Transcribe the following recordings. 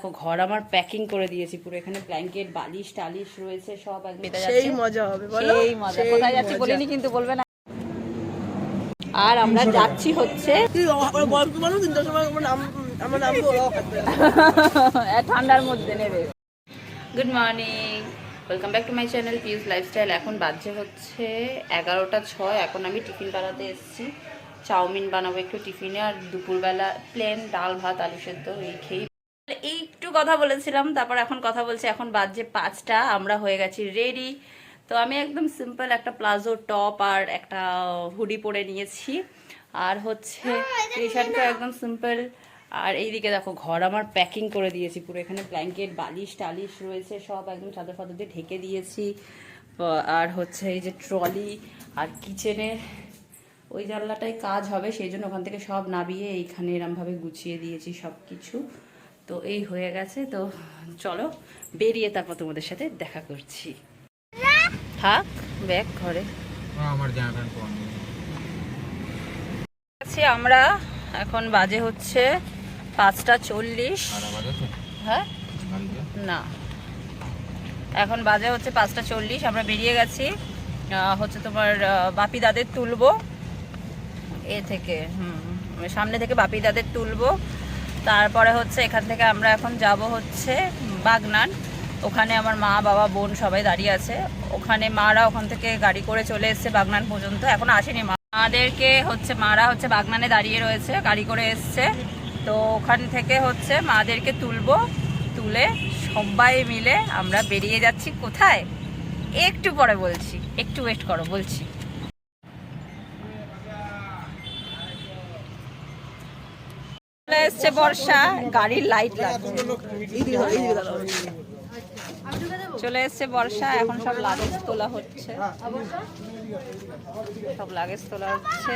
দেখো ঘর আমার প্যাকিং করে দিয়েছি পুরো। এখানে ব্ল্যাঙ্কেট বালিশ টালিশ রয়েছে সব সেই মজা হবে বলো? সেই মজা। কোথায় যাচ্ছি বলিনি কিন্তু বলবে না। আর আমরা যাচ্ছি হচ্ছে ঠান্ডার মধ্যে নেবে। Good morning welcome back to my channel Piu's lifestyle এখন বাজে হচ্ছে এগারোটা ছয়। এখন আমি টিফিন বানাতে এসেছি। চাউমিন বানাবো একটু টিফিনে। আর দুপুরবেলা প্লেন ডাল ভাত আলু সেদ্ধ এই খেয়ে এই একটু কথা বলেছিলাম তারপর এখন কথা বলছি এখন বাজে পাঁচটা আমরা হয়ে গেছি রেডি তো আমি একদম সিম্পল একটা প্লাজো টপ আর একটা হুডি পরে নিয়েছি। আর হচ্ছে টি শার্টটা একদম সিম্পল আর এইদিকে দেখো ঘর আমার প্যাকিং করে দিয়েছি পুরো এখানে ব্ল্যাঙ্কেট বালিশ টালিশ রয়েছে সব একদম চাদর ফাদর দিয়ে ঢেকে দিয়েছি। আর হচ্ছে এই যে ট্রলি আর কিচেনের ওই জানলাটায় কাজ হবে সেই জন্য ওখান থেকে সব নাবিয়ে এইখানে এরমভাবে গুছিয়ে দিয়েছি সব কিছু তো এই হয়ে গেছে তো চলো বেরিয়ে তারপর তোমাদের সাথে দেখা করছি। থাক ব্যাগ ঘরে। আমার। আছি এখন বাজে হচ্ছে পাঁচটা চল্লিশ। হ্যাঁ? না। এখন বাজে হচ্ছে পাঁচটা চল্লিশ আমরা বেরিয়ে গেছি। হচ্ছে তোমার বাপি দাদের তুলবো। এ থেকে হুম সামনে থেকে বাপি দাদের তুলবো। তারপরে হচ্ছে এখান থেকে আমরা এখন যাব হচ্ছে বাগনান। ওখানে আমার মা, বাবা, বোন সবাই দাঁড়িয়ে আছে। ওখানে মারা ওখান থেকে গাড়ি করে চলে এসছে বাগনান পর্যন্ত। এখন আসেনি মাদেরকে হচ্ছে, মারা হচ্ছে বাগনানে দাঁড়িয়ে রয়েছে, গাড়ি করে এসছে। তো ওখান থেকে হচ্ছে মাদেরকে তুলবো, তুলে সবাই মিলে আমরা বেরিয়ে যাচ্ছি। কোথায়? একটু পরে বলছি। একটু ওয়েট করো, বলছি। এসছে বর্ষা গাড়ির লাইট। চলে এসছে বর্ষা এখন সব লাগেজ তোলা হচ্ছে। সব লাগেজ তোলা হচ্ছে।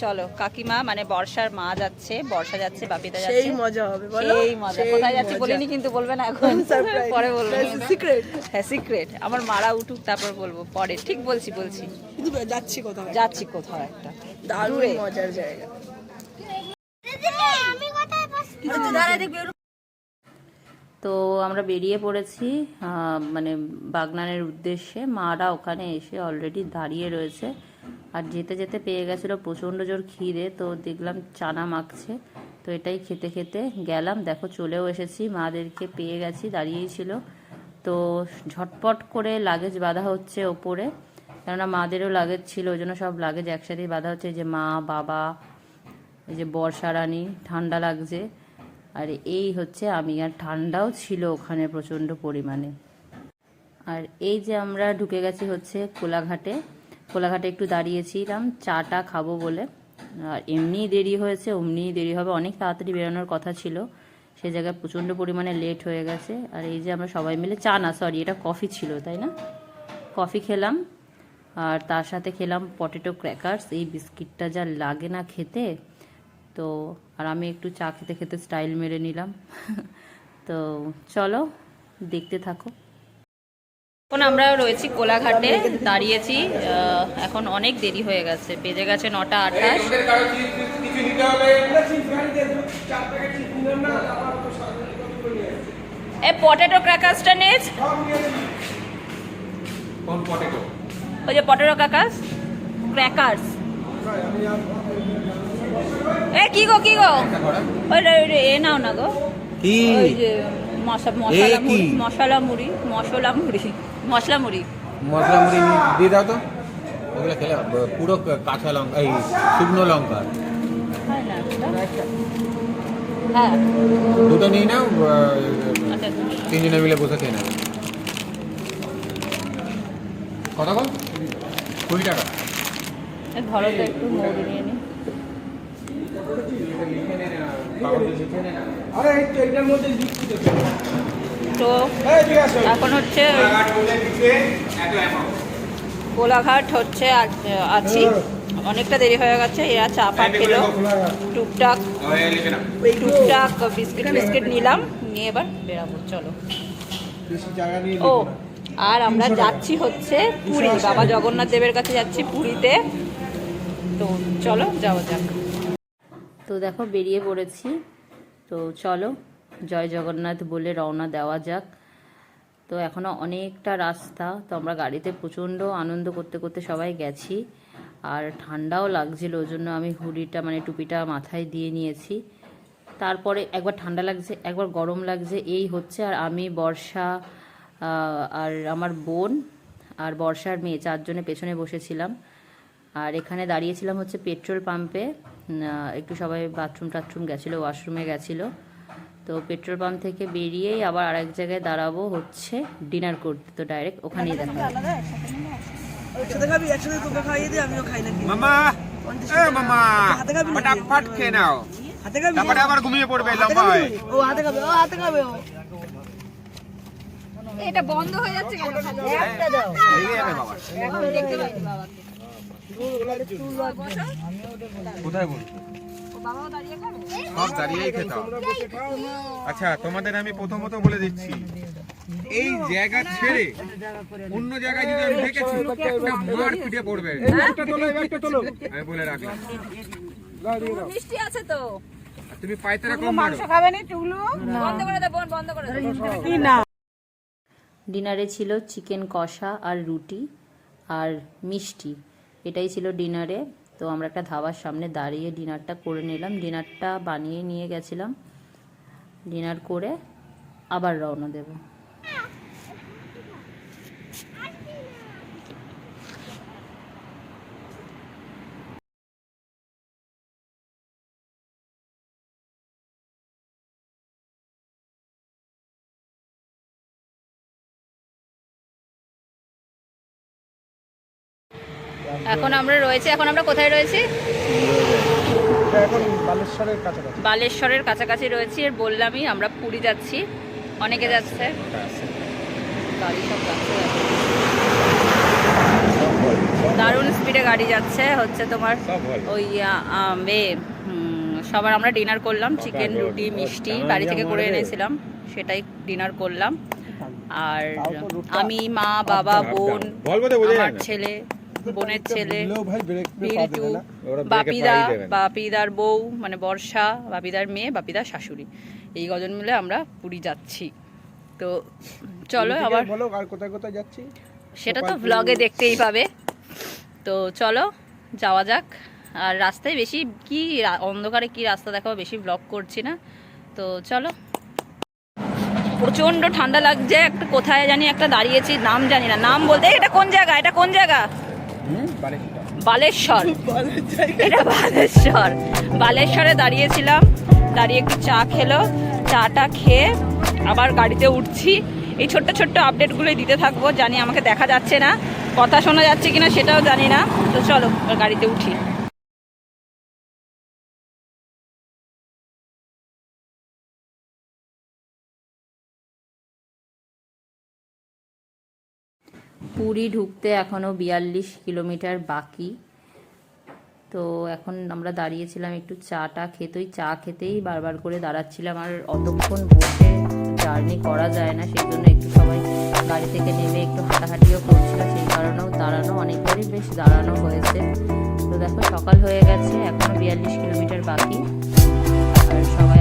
চলো কাকিমা মানে বর্ষার মা যাচ্ছে বর্ষা যাচ্ছে বাপিদা সেই যাচ্ছে মজা হবে বলো। সেই মজা। কোথায় যাচ্ছে বলিনি কিন্তু বলবে না এখন. পরে বলব। সিক্রেট হ্যাঁ সিক্রেট আমার মারা উঠুক তারপর বলব। পরে। ঠিক বলছি বলছি। কিন্তু যাচ্ছি কোথাও যাচ্ছি কোথাও একটা। দারুণ মজার জায়গা। তো আমরা বেরিয়ে পড়েছি মানে বাগনানের উদ্দেশ্যে। মারা ওখানে এসে অলরেডি দাঁড়িয়ে রয়েছে। আর যেতে যেতে পেয়ে গেছিল প্রচণ্ড জোর খিদে, তো দেখলাম চানা মাখছে। তো এটাই খেতে খেতে গেলাম। দেখো চলেও এসেছি, মাদেরকে পেয়ে গেছি, দাঁড়িয়েই ছিল। তো ঝটপট করে লাগেজ বাঁধা হচ্ছে ওপরে। কেননা মাদেরও লাগেজ ছিল, ওই জন্য সব লাগেজ একসাথেই বাঁধা হচ্ছে। যে মা, বাবা এই যে বর্ষা রানী, ঠান্ডা লাগছে। আর এই হচ্ছে আমি, আর ঠান্ডাও ছিল ওখানে প্রচণ্ড পরিমাণে। আর এই যে আমরা ঢুকে গেছি হচ্ছে কোলাঘাটে। কোলাঘাটে একটু দাঁড়িয়েছিলাম, চাটা খাব বলে। আর এমনিই দেরি হয়েছে, অমনিই দেরি হবে। অনেক তাড়াতাড়ি বেরোনোর কথা ছিল। সে জায়গায় প্রচণ্ড পরিমাণে লেট হয়ে গেছে। আর এই যে আমরা সবাই মিলে, চা না সরি এটা কফি ছিল, তাই না? কফি খেলাম। আর তার সাথে খেলাম পটেটো ক্র্যাকার্স। এই বিস্কিটটা যা লাগে না খেতে তো আর আমি একটু চা খেতে খেতে স্টাইল মেরে নিলাম। তো চলো দেখতে থাকো। এখন আমরা রয়েছি কোলাঘাটে দাঁড়িয়েছি এখন অনেক দেরি হয়ে গেছে বেজে গেছে নটা আঠাশ। এ পটেটো ক্র্যাকার্সটা নিস কোন পটেটো ওই যে পটেটো ক্র্যাকার্স ক্র্যাকার্স এ কি গো কি গো? ওই এ নাও না গো। কি? ওই যে মশলা মুড়ি মশলা মুড়ি মশলা মুড়ি মশলা মুড়ি। মশলা মুড়ি দিয়ে দাও তো। ওগুলো খেলে পুরো কাঁচা লঙ্কা এই শুকনো লঙ্কা। হয় না? হ্যাঁ। দুটো নিয়ে নাও আচ্ছা তিনজনে মিলে বসে খেয়ে নেবে কত বল কুড়ি টাকা। ধরো তো একটু মৌরি নিয়ে নি। তো এখন হচ্ছে কোলাঘাট হচ্ছে আছি। অনেকটা দেরি হয়ে গেছে এরা চা পা খেলো। টুকটাক টুকটাক বিস্কিট বিস্কিট নিলাম নিয়ে এবার বেরাবো চলো। ও আর আমরা যাচ্ছি হচ্ছে পুরী। বাবা জগন্নাথ দেবের কাছে যাচ্ছি পুরীতে। তো চলো যাওয়া যাক। তো দেখো বেরিয়ে পড়েছি। তো চলো, জয় জগন্নাথ বলে রওনা দেওয়া যাক। তো এখনও অনেকটা রাস্তা, তো আমরা গাড়িতে প্রচণ্ড আনন্দ করতে করতে সবাই গেছি। আর ঠান্ডাও লাগছিল ওই জন্য আমি হুডিটা মানে টুপিটা মাথায় দিয়ে নিয়েছি। তারপরে একবার ঠান্ডা লাগছে, একবার গরম লাগছে, এই হচ্ছে। আর আমি, বর্ষা আর আমার বোন আর বর্ষার মেয়ে, চারজনে পেছনে বসেছিলাম। আর এখানে দাঁড়িয়েছিলাম হচ্ছে পেট্রোল পাম্পে। একটু সবাই বাথরুম টাথরুম গেছিল ওয়াশরুমে গেছিল। তো পেট্রোল পাম্প থেকে বেরিয়েই আবার আরেক জায়গায় দাঁড়াবো হচ্ছে ডিনার করতে। তো ডাইরেক্ট ওখানেই দেখা হয়ে। এটা বন্ধ হয়ে যাচ্ছে কোথায় বল বাবাও দাঁড়িয়ে খাবে সব দাঁড়িয়েই খেতে আচ্ছা তোমাদের আমি প্রথমত বলে দিচ্ছি এই জায়গা ছেড়ে অন্য জায়গায় যদি আমি দেখেছি একটা মার পিঠে পড়বে। আমি বলে রাখলাম। মিষ্টি আছে তো। তুমি পায়তারা কম মারো। বন্ধ করে দে বোন বন্ধ করে দে। ডিনারে ছিল চিকেন কষা আর রুটি আর মিষ্টি। এটাই ছিল ডিনারে। তো আমরা একটা ধাবার সামনে দাঁড়িয়ে ডিনারটা করে নিলাম। ডিনারটা বানিয়ে নিয়ে গেছিলাম। ডিনার করে আবার রওনা দেব। এখন আমরা রয়েছে এখন আমরা কোথায় রয়েছি? বালেশ্বরের কাছাকাছি রয়েছি আর বললামই আমরা পুরী যাচ্ছি। অনেকে যাচ্ছে। দারুণ স্পিডে গাড়ি যাচ্ছে হচ্ছে তোমার ওই সবার আমরা ডিনার করলাম চিকেন রুটি মিষ্টি বাড়ি থেকে করে এনেছিলাম সেটাই ডিনার করলাম। আর আমি মা বাবা বোন আমার ছেলে বোনের ছেলে বিল্টু বাপিদা। বাপিদার বউ মানে বর্ষা বাপিদার মেয়ে বাপিদার শাশুড়ি। এই কজন মিলে আমরা পুরী যাচ্ছি। তো চলো আবার বলো আর কোথায় কোথায় যাচ্ছি? সেটা তো ব্লগে দেখতেই পাবে। তো চলো যাওয়া যাক। আর রাস্তায় বেশি কি অন্ধকারে কি রাস্তা দেখাবো বেশি ব্লগ করছি না। তো চলো। প্রচণ্ড ঠান্ডা লাগছে একটা কোথায় জানি একটা দাঁড়িয়েছি নাম জানি না। নাম বলতে এটা কোন জায়গা? এটা কোন জায়গা? বালেশ্বর। এটা বালেশ্বর। বালেশ্বরে দাঁড়িয়েছিলাম, দাঁড়িয়ে একটু চা খেলো, চাটা খেয়ে আবার গাড়িতে উঠছি। এই ছোট্ট ছোট্ট আপডেটগুলোই দিতে থাকব, জানি আমাকে দেখা যাচ্ছে না, কথা শোনা যাচ্ছে কিনা সেটাও জানি না। তো চলো গাড়িতে উঠি। পুরী ঢুকতে এখনও বিয়াল্লিশ কিলোমিটার বাকি। তো এখন আমরা দাঁড়িয়েছিলাম একটু চাটা খেতেই চা খেতেই বারবার করে দাঁড়াচ্ছিলাম। আর অতক্ষণ বসে জার্নি করা যায় না সেই জন্য একটু সবাই গাড়ি থেকে নেমে একটু হাঁটাহাঁটিও করছিল। সেই কারণেও দাঁড়ানো অনেকবারই বেশ দাঁড়ানো হয়েছে। তো দেখো সকাল হয়ে গেছে এখনও বিয়াল্লিশ কিলোমিটার বাকি। আর সবাই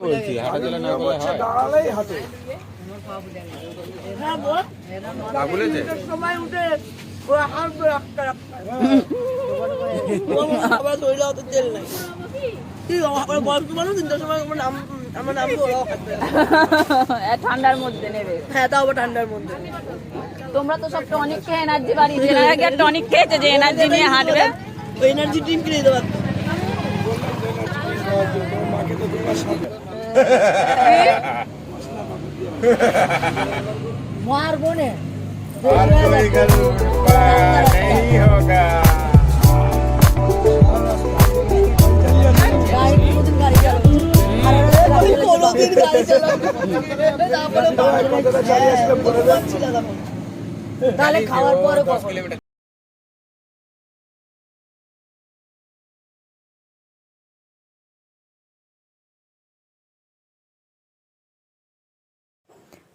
বলছি হাঁটা না হয় দাঁড়ালেই সময় উঠে শরীরে অত তেল নাই। ঠান্ডার মধ্যে নেবে। হ্যাঁ তাও ঠান্ডার মধ্যে। তোমরা তো সব টনিক খেয়ে এনার্জি এনারা টনিক খেয়েছে যে এনার্জি নিয়ে হাঁটবে। এনার্জি ড্রিঙ্ক কিনে দিতে পারতো মাকে তো মারবো না। नहीं হ্যাঁ তাহলে খাওয়ার পরে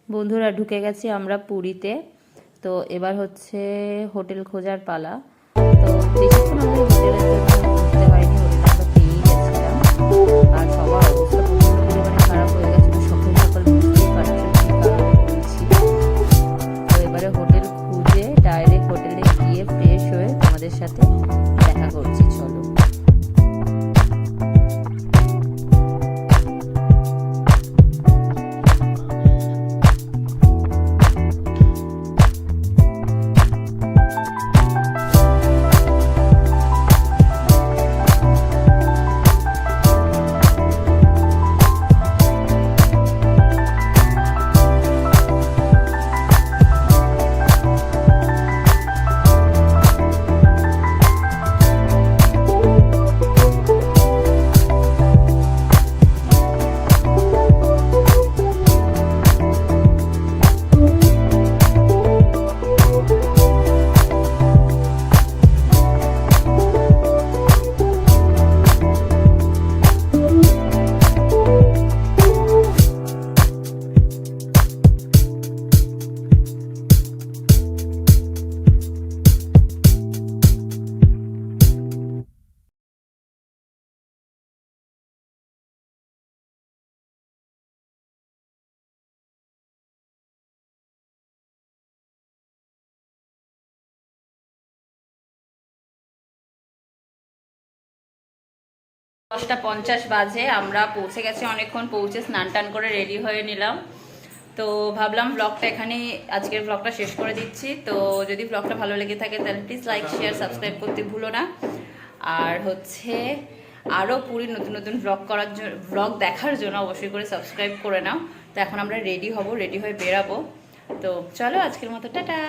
বন্ধুরা ঢুকে গেছি আমরা পুরীতে। তো এবার হচ্ছে হোটেল খোঁজার পালা। তো বেশিক্ষণ আমাদের হোটেলের দশটা পঞ্চাশ বাজে, আমরা পৌঁছে গেছি অনেকক্ষণ, পৌঁছে স্নান টান করে রেডি হয়ে নিলাম। তো ভাবলাম ব্লগটা এখানে আজকের ব্লগটা শেষ করে দিচ্ছি। তো যদি ব্লগটা ভালো লেগে থাকে, তাহলে প্লিজ লাইক শেয়ার সাবস্ক্রাইব করতে ভুলো না। আর হচ্ছে, আরও পুরী নতুন নতুন ব্লগ করার জন্য ব্লগ দেখার জন্য অবশ্যই করে সাবস্ক্রাইব করে নাও। তো এখন আমরা রেডি হব রেডি হয়ে বেরাবো। তো চলো আজকের মতো, টাটা!